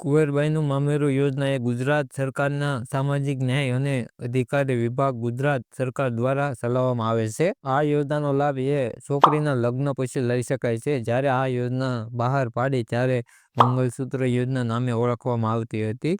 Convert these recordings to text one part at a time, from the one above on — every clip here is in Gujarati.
કુંવરબાઈનું મામેરું યોજના એ ગુજરાત સરકારના સામાજિક ન્યાય અને અધિકારી વિભાગ ગુજરાત સરકાર દ્વારા ચલાવવામાં આવે છે. આ યોજનાનો લાભ એ છોકરીના લગ્ન પછી લઈ શકાય છે. જ્યારે આ યોજના બહાર પાડી ત્યારે મંગલસૂત્ર યોજના નામે ઓળખવામાં આવતી હતી.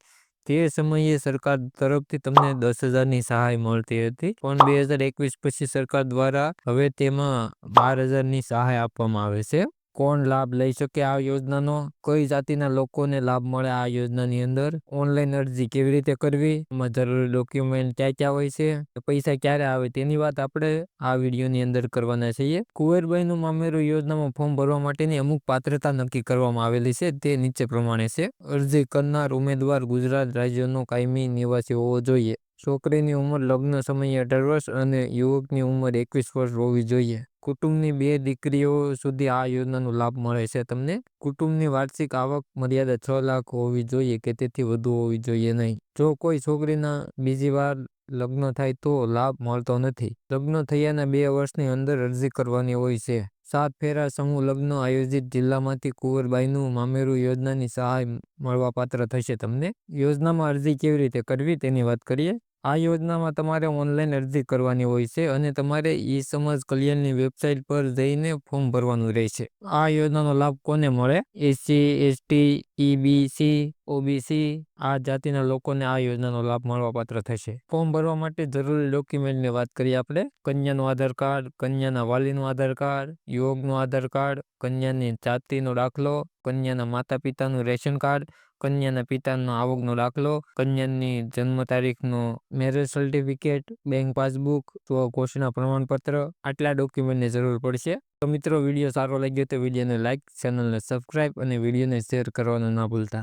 તે સમયે સરકાર તરફથી તમને દસ હજારની સહાય મળતી હતી. પણ બે હજાર એકવીસ પછી સરકાર દ્વારા હવે તેમાં બાર હજારની સહાય આપવામાં આવે છે. કોણ લાભ લઈ શકે આ યોજનાનો? કઈ જાતિના લોકોને લાભ મળે આ યોજનાની અંદર? ઓનલાઈન અરજી કેવી રીતે કરવી? એમાં જરૂરી ડોક્યુમેન્ટ ક્યાં ક્યાં હોય છે? પૈસા ક્યારે આવે? તેની વાત આપણે આ વિડીયોની અંદર કરવાના છીએ. કુંવરબાઈનું મામેરું યોજનામાં ફોર્મ ભરવા માટેની અમુક પાત્રતા નક્કી કરવામાં આવેલી છે. તે નીચે પ્રમાણે છે. અરજી કરનાર ઉમેદવાર ગુજરાત રાજ્યનો કાયમી નિવાસી હોવો જોઈએ. છોકરીની ઉંમર લગ્ન સમયે અઢાર વર્ષ અને યુવકની ઉંમર એકવીસ વર્ષ હોવી જોઈએ. કુટુંબની બે દીકરીઓ સુધી આ યોજનાનો લાભ મળે છે. તમને કુટુંબની વાર્ષિક આવક મર્યાદા છ લાખ હોવી જોઈએ કે તેથી વધુ હોવી જોઈએ નહીં? જો કોઈ છોકરીના બીજી વાર લગ્ન થાય તો લાભ મળતો નથી. લગ્ન થયાના બે વર્ષની અંદર અરજી કરવાની હોય છે. સાત ફેરા સમૂહ લગ્ન આયોજિત જિલ્લામાંથી કુંવરબાઈનું મામેરું યોજનાની સહાય મળવાપાત્ર થશે. તમને યોજનામાં અરજી કેવી રીતે કરવી તેની વાત કરીએ? આ યોજનામાં તમારે ઓનલાઈન અરજી કરવાની હોય છે અને તમારે ઈ સમાજ કલ્યાણની વેબસાઇટ પર જઈને ફોર્મ ભરવાનું રહેશે. આ યોજનાનો લાભ કોને મળે? એસસી, એસટી ઈબીસી ઓબીસી આ જાતિના લોકોને આ યોજનાનો લાભ મળવાપાત્ર થશે. ફોર્મ ભરવા માટે જરૂરી ડોક્યુમેન્ટની વાત કરીએ આપણે. કન્યાનું આધાર કાર્ડ, કન્યાના વાલીનું આધાર કાર્ડ યુવકનું આધાર કાર્ડ, કન્યાની જાતિનો દાખલો, કન્યાના માતા પિતાનું રેશન કાર્ડ, કન્યાના પિતાનો આવકનો દાખલો, કન્યાની જન્મ તારીખનો મેરેજ સર્ટિફિકેટ, બેંક પાસબુક સ્વઘોષણા પ્રમાણપત્ર, આટલા ડોક્યુમેન્ટની જરૂર પડશે. તો મિત્રો, વીડિયો સારો લાગ્યો તો વિડીયોને લાઇક ચેનલને સબસ્ક્રાઇબ અને વિડીયોને શેર કરવાનું ના ભૂલતા.